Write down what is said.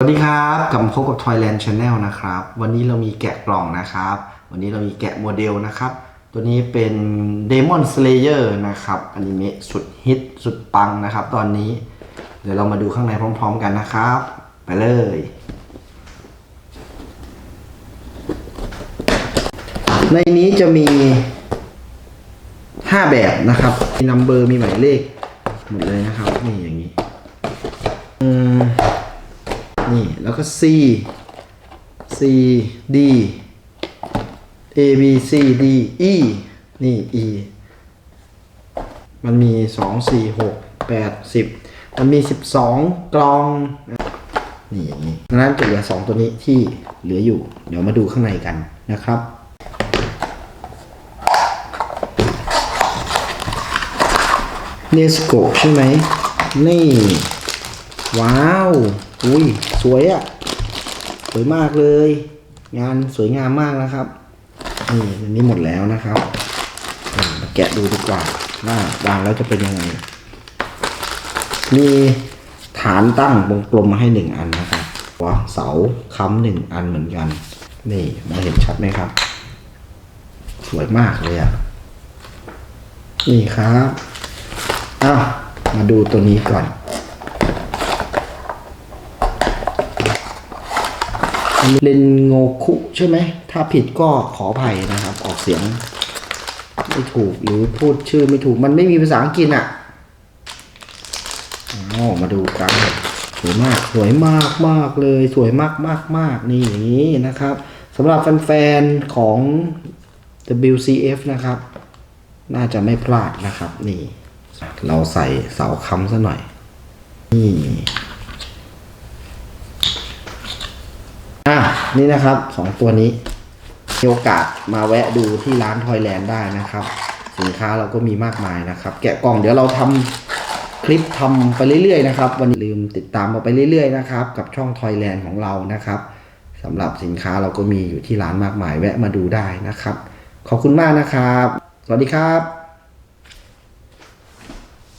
สวัสดีครับกลับมาพบกับ Toyland Channel นะครับ วันนี้เรามีแกะกล่องนะครับ วันนี้เรามีแกะโมเดลนะครับ ตัวนี้เป็น Demon Slayer นะครับอนิเมะสุดฮิตสุดปังนะครับ ตอนนี้ เดี๋ยวเรามาดูข้างในพร้อม ๆ กันนะครับ ไปเลย ในนี้จะมี 5 แบบนะครับ มีนัมเบอร์มีหมายเลข หมดเลยนะครับ นี่อย่างนี้ อืม นี่ แล้วก็ C C D A B C D E นี่ E มันมีสองสี่หกแปดสิบมันมีสิบสองกลอง นี่อย่างนี้ดังนั้นจะเหลือสองตัวนี้ที่เหลืออยู่ เดี๋ยวมาดูข้างในกันนะครับเนสโกใช่ไหมนี่ ว้าว อุ้ย สวยอะ่ะ สวยมากเลย งานสวยงามมากนะครับ นี่อันนี้หมดแล้วนะครับมาแกะดูดีกว่าว่าวางแล้วจะเป็นยังไง มีฐานตั้งวงกลมมาให้หนึ่งอันนะครับว่าเสาค้ำหนึ่งอันเหมือนกัน นี่มองเห็นชัดไหมครับ สวยมากเลยอะ่ะ นี่ครับ อ้าว มาดูตัวนี้ก่อน เลนโงคุใช่ไหม ถ้าผิดก็ขออภัยนะครับ ออกเสียง ไม่ถูกหรือพูดชื่อไม่ถูกมันไม่มีภาษาอังกฤษอะอ๋อมาดูกันสวยมากสวยมากมากเลยสวยมากมากมากนี่อย่างนี้นะครับสำหรับแฟนๆของ WCF นะครับ น่าจะไม่พลาดนะครับ นี่ เราใส่เสาค้ำซะหน่อยนี่ อะ นี่นะครับสองตัวนี้มีโอกาสมาแวะดูที่ร้านทอยแลนด์ได้นะครับ สินค้าเราก็มีมากมายนะครับ แกะกล่องเดี๋ยวเราทำคลิปทำไปเรื่อยๆนะครับ วันนี้ลืมติดตามเราไปเรื่อยๆนะครับ กับช่องทอยแลนด์ของเรานะครับสำหรับสินค้าเราก็มีอยู่ที่ร้านมากมายแวะมาดูได้นะครับ ขอบคุณมากนะครับ สวัสดีครับ